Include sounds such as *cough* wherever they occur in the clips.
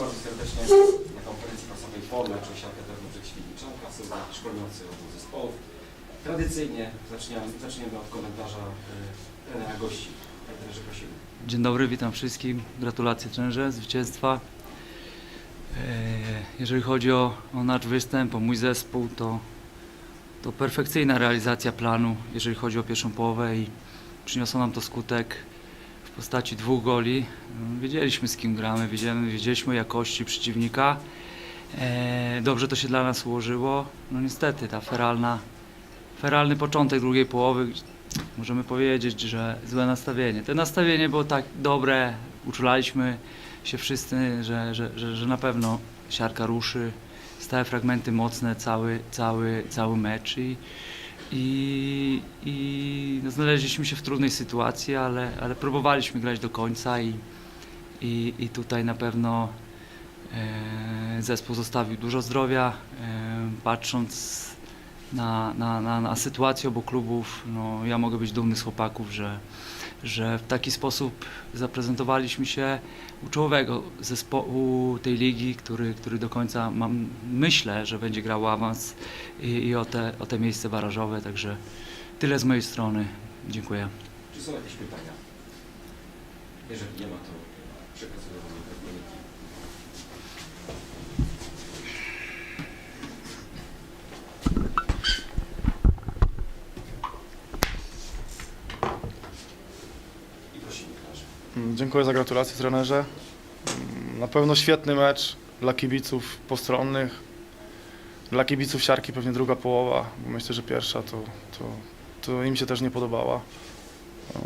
bardzo serdecznie na konferencji prasowej po meczu siatkę Termobrzeg Świdniczanka, są szkolnicy obu zespołów. Tradycyjnie zaczniemy, od komentarza y, trenera gości. Trenerze, prosimy. Dzień dobry, witam wszystkim. Gratulacje trenerze, zwycięstwa. E, Jeżeli chodzi o, o nasz występ, o mój zespół, to, to perfekcyjna realizacja planu, jeżeli chodzi o pierwszą połowę i przyniosło nam to skutek postaci dwóch goli. No, Wiedzieliśmy z kim gramy, wiedzieliśmy, wiedzieliśmy jakości przeciwnika. E, Dobrze to się dla nas ułożyło. No niestety ta feralna, feralny początek drugiej połowy, możemy powiedzieć, że złe nastawienie. To nastawienie było tak dobre, uczulaliśmy się wszyscy, że, że, że, że na pewno siarka ruszy. Stałe fragmenty mocne, cały, cały, cały mecz i, i, i no znaleźliśmy się w trudnej sytuacji, ale, ale próbowaliśmy grać do końca i, i, i tutaj na pewno e, zespół zostawił dużo zdrowia, e, patrząc na, na, na, na sytuację obu klubów. No, ja mogę być dumny z chłopaków, że, że w taki sposób zaprezentowaliśmy się u czołowego zespołu tej ligi, który, który do końca mam, myślę, że będzie grał awans i, i o, te, o te miejsce barażowe. Także tyle z mojej strony. Dziękuję. Czy są jakieś pytania? Jeżeli nie ma, to przekazuję Wam mikrofoniki. I prosimy trenerze. Mm, Dziękuję za gratulacje trenerze. Na pewno świetny mecz dla kibiców postronnych. Dla kibiców siarki pewnie druga połowa. bo Myślę, że pierwsza to, to, to im się też nie podobała. Eee,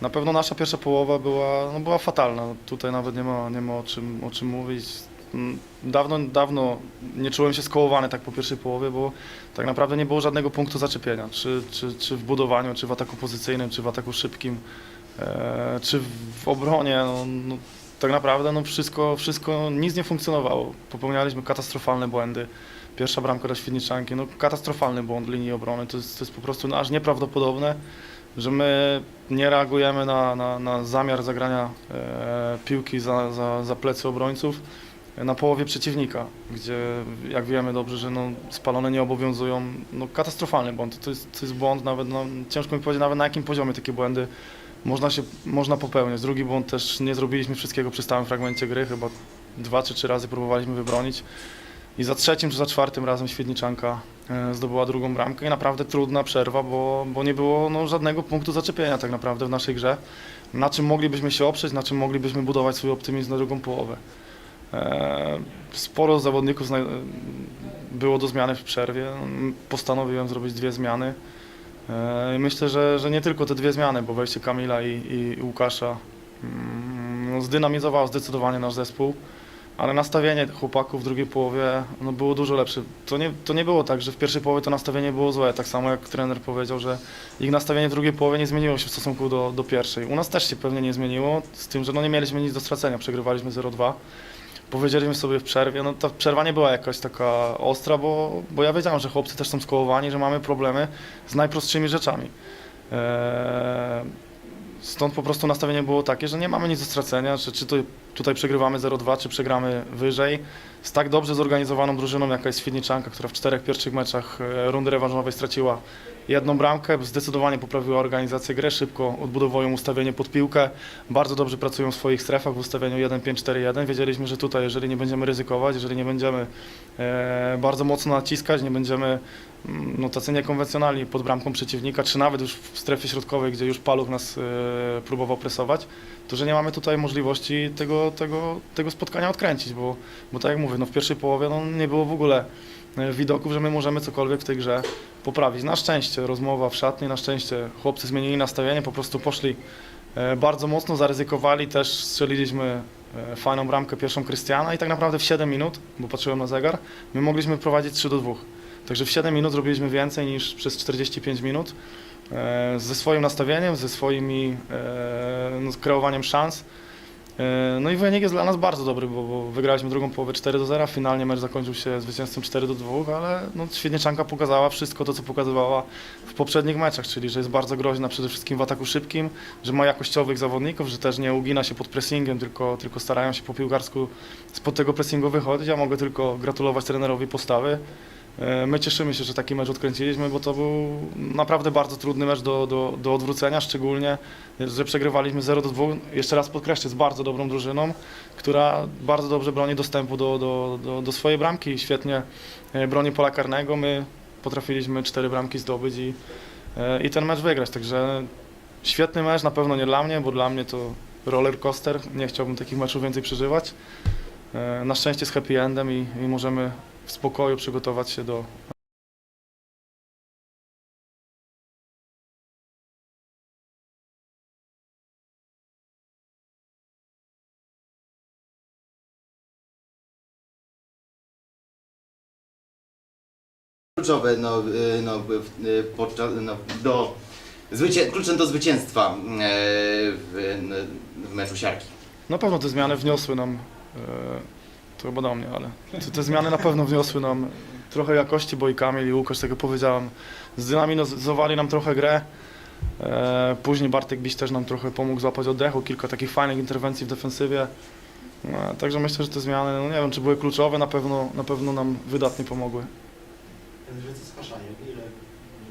Na pewno nasza pierwsza połowa była, no była fatalna. Tutaj nawet nie ma, nie ma o, czym, o czym mówić. Mm, Dawno, dawno nie czułem się skołowany tak po pierwszej połowie, bo tak naprawdę nie było żadnego punktu zaczepienia. Czy, czy, czy w budowaniu, czy w ataku pozycyjnym, czy w ataku szybkim. E, czy w obronie, no, no, tak naprawdę no wszystko, wszystko, nic nie funkcjonowało. Popełnialiśmy katastrofalne błędy. Pierwsza bramka dla Świdniczanki, no katastrofalny błąd linii obrony. To jest, to jest po prostu aż nieprawdopodobne, że my nie reagujemy na, na, na zamiar zagrania e, piłki za, za, za plecy obrońców na połowie przeciwnika, gdzie jak wiemy dobrze, że no, spalone nie obowiązują. No, katastrofalny błąd. To jest, to jest błąd nawet, no, ciężko mi powiedzieć nawet na jakim poziomie takie błędy można się można popełniać. Drugi błąd też nie zrobiliśmy wszystkiego przy stałym fragmencie gry, chyba dwa czy trzy razy próbowaliśmy wybronić. I za trzecim czy za czwartym razem Świdniczanka e, zdobyła drugą bramkę i naprawdę trudna przerwa, bo, bo nie było no, żadnego punktu zaczepienia tak naprawdę w naszej grze. Na czym moglibyśmy się oprzeć, na czym moglibyśmy budować swój optymizm na drugą połowę. E, Sporo zawodników było do zmiany w przerwie. Postanowiłem zrobić dwie zmiany. E, Myślę, że, że nie tylko te dwie zmiany, bo wejście Kamila i, i Łukasza mm, no, zdynamizowało zdecydowanie nasz zespół, ale nastawienie chłopaków w drugiej połowie no, było dużo lepsze. To nie, to nie było tak, że w pierwszej połowie to nastawienie było złe, tak samo jak trener powiedział, że ich nastawienie w drugiej połowie nie zmieniło się w stosunku do, do pierwszej. U nas też się pewnie nie zmieniło, z tym, że no, nie mieliśmy nic do stracenia, przegrywaliśmy 0-2 powiedzieliśmy sobie w przerwie, no ta przerwa nie była jakaś taka ostra, bo, bo ja wiedziałem, że chłopcy też są skołowani, że mamy problemy z najprostszymi rzeczami. Eee, stąd po prostu nastawienie było takie, że nie mamy nic do stracenia, że czy to, tutaj przegrywamy 0-2, czy przegramy wyżej. Z tak dobrze zorganizowaną drużyną, jaka jest Świdniczanka, która w czterech pierwszych meczach e, rundy rewanżowej straciła jedną bramkę, zdecydowanie poprawiła organizację gry, szybko odbudowują ustawienie pod piłkę, bardzo dobrze pracują w swoich strefach w ustawieniu 1-5-4-1. Wiedzieliśmy, że tutaj, jeżeli nie będziemy ryzykować, jeżeli nie będziemy e, bardzo mocno naciskać, nie będziemy mm, no, tacy niekonwencjonalni pod bramką przeciwnika, czy nawet już w strefie środkowej, gdzie już Paluch nas e, próbował presować, to że nie mamy tutaj możliwości tego, tego, tego spotkania odkręcić, bo, bo tak jak mówię, no, w pierwszej połowie no, nie było w ogóle widoków, że my możemy cokolwiek w tej grze poprawić. Na szczęście rozmowa w szatni, na szczęście chłopcy zmienili nastawienie, po prostu poszli e, bardzo mocno, zaryzykowali, też strzeliliśmy e, fajną bramkę pierwszą Krystiana i tak naprawdę w 7 minut, bo patrzyłem na zegar, my mogliśmy prowadzić 3 do 2. Także w 7 minut zrobiliśmy więcej niż przez 45 minut e, ze swoim nastawieniem, ze swoimi e, no, kreowaniem szans. E, No i wynik jest dla nas bardzo dobry, bo, bo wygraliśmy drugą połowę 4 do 0, finalnie mecz zakończył się zwycięstwem 4 do 2, ale no, Świdniczanka pokazała wszystko to, co pokazywała w poprzednich meczach, czyli że jest bardzo groźna przede wszystkim w ataku szybkim, że ma jakościowych zawodników, że też nie ugina się pod pressingiem, tylko, tylko starają się po piłkarsku spod tego pressingu wychodzić. Ja mogę tylko gratulować trenerowi postawy. E, My cieszymy się, że taki mecz odkręciliśmy, bo to był naprawdę bardzo trudny mecz do, do, do odwrócenia, szczególnie, że przegrywaliśmy 0 do 2. Jeszcze raz podkreślę, z bardzo dobrą drużyną, która bardzo dobrze broni dostępu do, do, do, do swojej bramki, świetnie e, broni pola karnego. My potrafiliśmy cztery bramki zdobyć i, e, i ten mecz wygrać, także świetny mecz, na pewno nie dla mnie, bo dla mnie to roller coaster, nie chciałbym takich meczów więcej przeżywać. Na szczęście z happy endem i, i możemy w spokoju przygotować się do, kluczowe no, y, no, y, podczas, no, do zwycię- kluczem do zwycięstwa e, w, no, w meczu siarki. Na pewno te zmiany wniosły nam, to chyba do mnie, ale te, te zmiany na pewno wniosły nam trochę jakości, bo i Kamil i Łukasz, tak jak powiedziałem, zdynamizowali nam trochę grę. E, Później Bartek Biś też nam trochę pomógł złapać oddechu, kilka takich fajnych interwencji w defensywie. E, Także myślę, że te zmiany, no nie wiem czy były kluczowe, na pewno, na pewno nam wydatnie pomogły. Z ile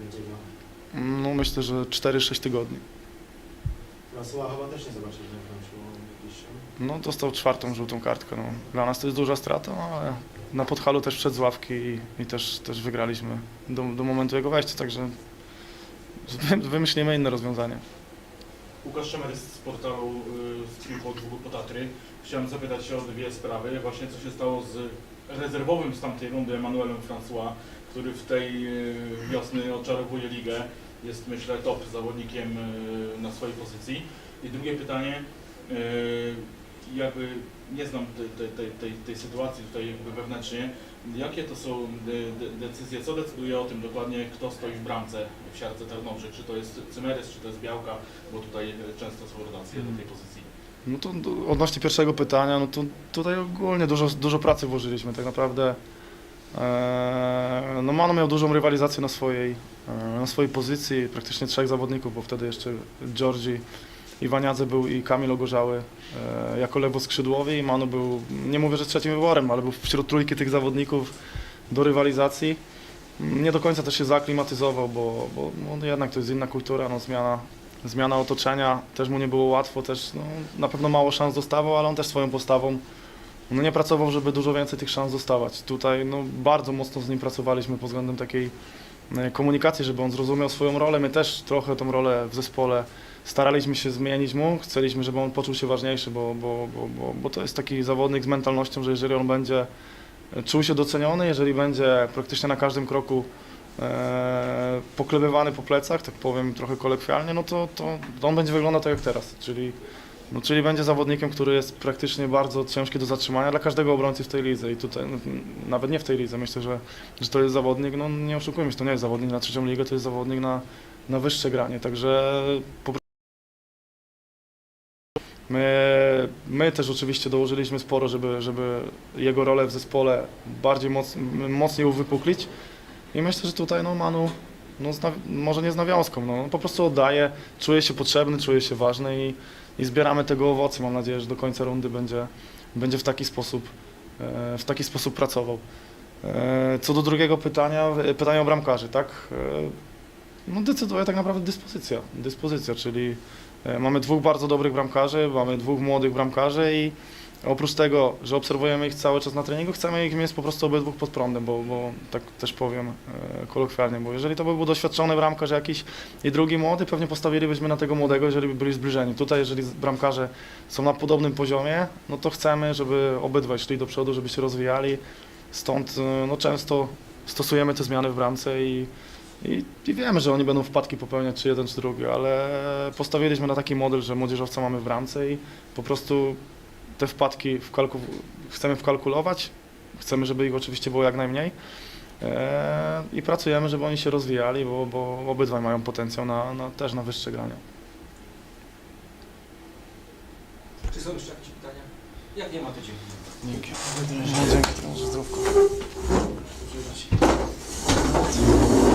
będzie miał? No myślę, że 4-6 tygodni. Rasuła chyba też nie zobaczyliśmy w najbliższym. No dostał czwartą żółtą kartkę. No. Dla nas to jest duża strata, no, ale na Podhalu też wszedł z ławki i, i też, też wygraliśmy do, do momentu jego wejścia, także wy- *laughs* wymyślimy inne rozwiązanie. Łukasz Szemer z portalu y, Stream po dwóch po Tatry. Chciałem zapytać się o dwie sprawy. Właśnie co się stało z rezerwowym z tamtej rundy Emanuelem François, który w tej y, wiosny oczarowuje ligę. Jest myślę top zawodnikiem y, na swojej pozycji. I drugie pytanie, jakby nie znam tej, tej, tej, tej, sytuacji tutaj jakby wewnętrznie. Jakie to są de, de, decyzje, co decyduje o tym dokładnie, kto stoi w bramce w siarce Tarnowrze? Czy to jest Cymerys, czy to jest Białka? bo tutaj często są rotacje do tej pozycji. No to odnośnie pierwszego pytania, no to tutaj ogólnie dużo, dużo pracy włożyliśmy. Tak naprawdę e, no Mano miał dużą rywalizację na swojej, e, na swojej pozycji, praktycznie trzech zawodników, bo wtedy jeszcze Georgi Iwaniadze był i Kamil Ogorzały e, jako lewoskrzydłowy i Mano był, nie mówię, że trzecim wyborem, ale był wśród trójki tych zawodników do rywalizacji. Nie do końca też się zaklimatyzował, bo, bo no jednak to jest inna kultura, no zmiana, zmiana otoczenia, też mu nie było łatwo, też no, na pewno mało szans dostawał, ale on też swoją postawą no, nie pracował, żeby dużo więcej tych szans dostawać. Tutaj no, bardzo mocno z nim pracowaliśmy pod względem takiej e, komunikacji, żeby on zrozumiał swoją rolę. My też trochę tą rolę w zespole staraliśmy się zmienić mu, chcieliśmy, żeby on poczuł się ważniejszy, bo, bo, bo, bo, bo to jest taki zawodnik z mentalnością, że jeżeli on będzie czuł się doceniony, jeżeli będzie praktycznie na każdym kroku e, poklebywany po plecach, tak powiem trochę kolokwialnie, no to, to, to on będzie wyglądał tak jak teraz, czyli, no, czyli będzie zawodnikiem, który jest praktycznie bardzo ciężki do zatrzymania dla każdego obrońcy w tej lidze. I tutaj, no, nawet nie w tej lidze, myślę, że, że to jest zawodnik, no nie oszukujmy się, to nie jest zawodnik na trzecią ligę, to jest zawodnik na, na wyższe granie, także po My, my też oczywiście dołożyliśmy sporo, żeby, żeby jego rolę w zespole bardziej moc, mocniej uwypuklić. I myślę, że tutaj no, Manu no, zna, może nie z nawiązką, no, po prostu oddaje, czuje się potrzebny, czuje się ważny i, i zbieramy tego owoce. Mam nadzieję, że do końca rundy będzie, będzie w taki sposób, e, w taki sposób pracował. E, Co do drugiego pytania, e, pytania o bramkarzy, tak? No decyduje tak naprawdę dyspozycja, dyspozycja, czyli mamy dwóch bardzo dobrych bramkarzy, mamy dwóch młodych bramkarzy i oprócz tego, że obserwujemy ich cały czas na treningu, chcemy ich mieć po prostu obydwóch pod prądem, bo, bo tak też powiem e, kolokwialnie, bo jeżeli to by był doświadczony bramkarz jakiś i drugi młody, pewnie postawilibyśmy na tego młodego, jeżeli by byli zbliżeni. Tutaj, jeżeli bramkarze są na podobnym poziomie, no to chcemy, żeby obydwaj szli do przodu, żeby się rozwijali, stąd e, no, często stosujemy te zmiany w bramce i i, I wiemy, że oni będą wpadki popełniać, czy jeden, czy drugi, ale postawiliśmy na taki model, że młodzieżowca mamy w bramce i po prostu te wpadki wkalku chcemy wkalkulować. Chcemy, żeby ich oczywiście było jak najmniej. E, I pracujemy, żeby oni się rozwijali, bo, bo obydwaj mają potencjał na, na, też na wyższe grania. Czy są jeszcze jakieś pytania? Jak nie ma, to dziękuję. Dzięki. Dzięki, zdrówko. Dziękuję.